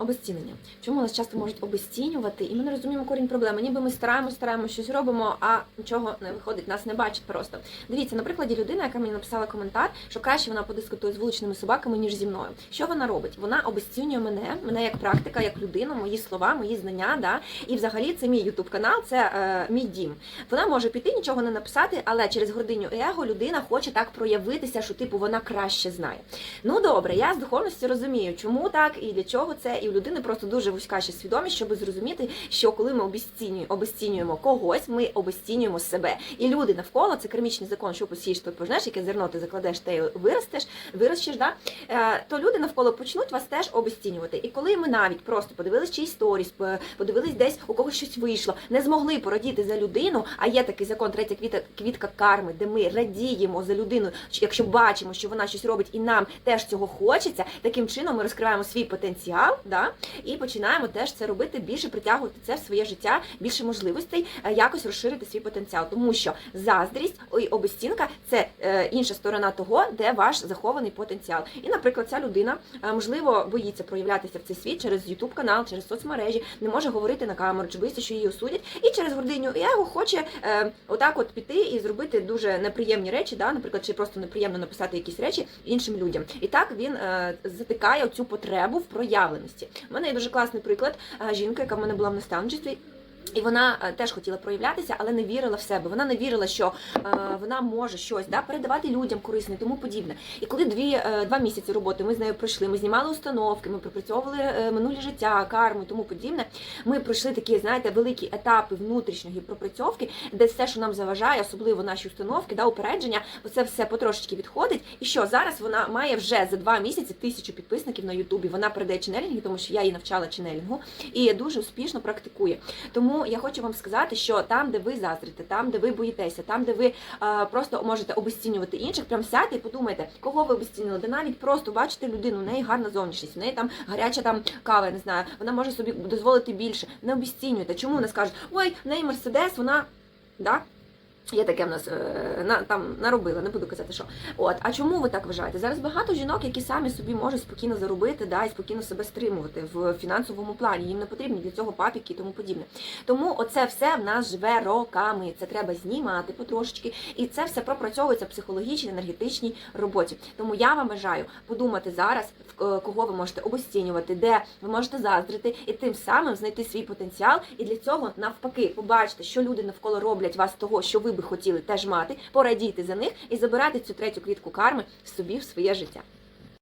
Обезцінення. Чому нас часто можуть обезцінювати, і ми не розуміємо корінь проблеми. Ніби ми стараємося, стараємося щось робимо, а нічого не виходить, нас не бачить просто. Дивіться, на прикладі людина, яка мені написала коментар, що краще вона подискутує з вуличними собаками, ніж зі мною. Що вона робить? Вона обезцінює мене, мене як практика, як людину, мої слова, мої знання. Да? І взагалі це мій ютуб канал, це е, мій дім. Вона може піти, нічого не написати, але через гординю его людина хоче так проявитися, що типу вона краще знає. Ну добре, я з духовності розумію, чому так і для чого це. І у людини просто дуже вузька ще свідомість, щоб зрозуміти, що коли ми обезцінюємо когось, ми обезцінюємо себе. І люди навколо це кермічний закон, що посієш, то пожнеш, яке зерно ти закладеш, те й виростеш, виростеш, да? Е, то люди навколо почнуть вас теж обезцінювати. І коли ми навіть просто подивились чиїсь сторіс, подивились десь у когось щось вийшло, не змогли порадіти за людину. А є такий закон, третя квіта, квітка карми, де ми радіємо за людину, якщо бачимо, що вона щось робить, і нам теж цього хочеться. Таким чином ми розкриваємо свій потенціал, да, і починаємо теж це робити, більше притягувати це в своє життя, більше можливостей е, якось розширити свій потенціал, тому що заздрість і обезцінка це е, інша сторона того, де ваш захований потенціал. І, наприклад, ця людина е, можливо боїться проявлятися в цей світ через youtube канал, через соцмережі, не може говорити на камеру, чи боїться, що її осудять, і через гординю і его хоче отак, от піти і зробити дуже неприємні речі, да, наприклад, чи просто неприємно написати якісь речі іншим людям. І так він затикає цю потребу в проявленості. У мене є дуже класний приклад е, жінка, яка в мене була в наставничестві. І вона е, теж хотіла проявлятися, але не вірила в себе. Вона не вірила, що е, вона може щось да, передавати людям корисне тому подібне. І коли дві е, два місяці роботи ми з нею пройшли, ми знімали установки, ми пропрацьовували е, минулі життя, карму тому подібне. Ми пройшли такі, знаєте, великі етапи внутрішньої пропрацьовки, де все, що нам заважає, особливо наші установки, да, упередження, це все потрошечки відходить. І що зараз вона має вже за два місяці тисячу підписників на Ютубі. Вона передає ченелінги, тому що я її навчала ченелінгу і дуже успішно практикує. Тому я хочу вам сказати, що там, де ви заздрите, там, де ви боїтеся, там, де ви е, просто можете обесцінювати інших, прям сядьте і подумайте, кого ви обесцінили. Де навіть просто бачите людину, у неї гарна зовнішність, у неї там гаряча там кава, я не знаю, вона може собі дозволити більше. Не обесцінюйте. Чому вона скажуть, ой, в неї мерседес, вона. Да? Є таке в нас е, на там наробила, не буду казати, що от. А чому ви так вважаєте? Зараз багато жінок, які самі собі можуть спокійно заробити, да, і спокійно себе стримувати в фінансовому плані. Їм не потрібні для цього папіки і тому подібне. Тому оце все в нас живе роками. Це треба знімати потрошечки, і це все пропрацьовується в психологічній, енергетичній роботі. Тому я вам бажаю подумати зараз, в е, кого ви можете обесцінювати, де ви можете заздрити, і тим самим знайти свій потенціал. І для цього навпаки побачите, що люди навколо роблять вас того, що ви би хотіли теж мати, порадійте за них і забирати цю третю квітку карми собі в своє життя.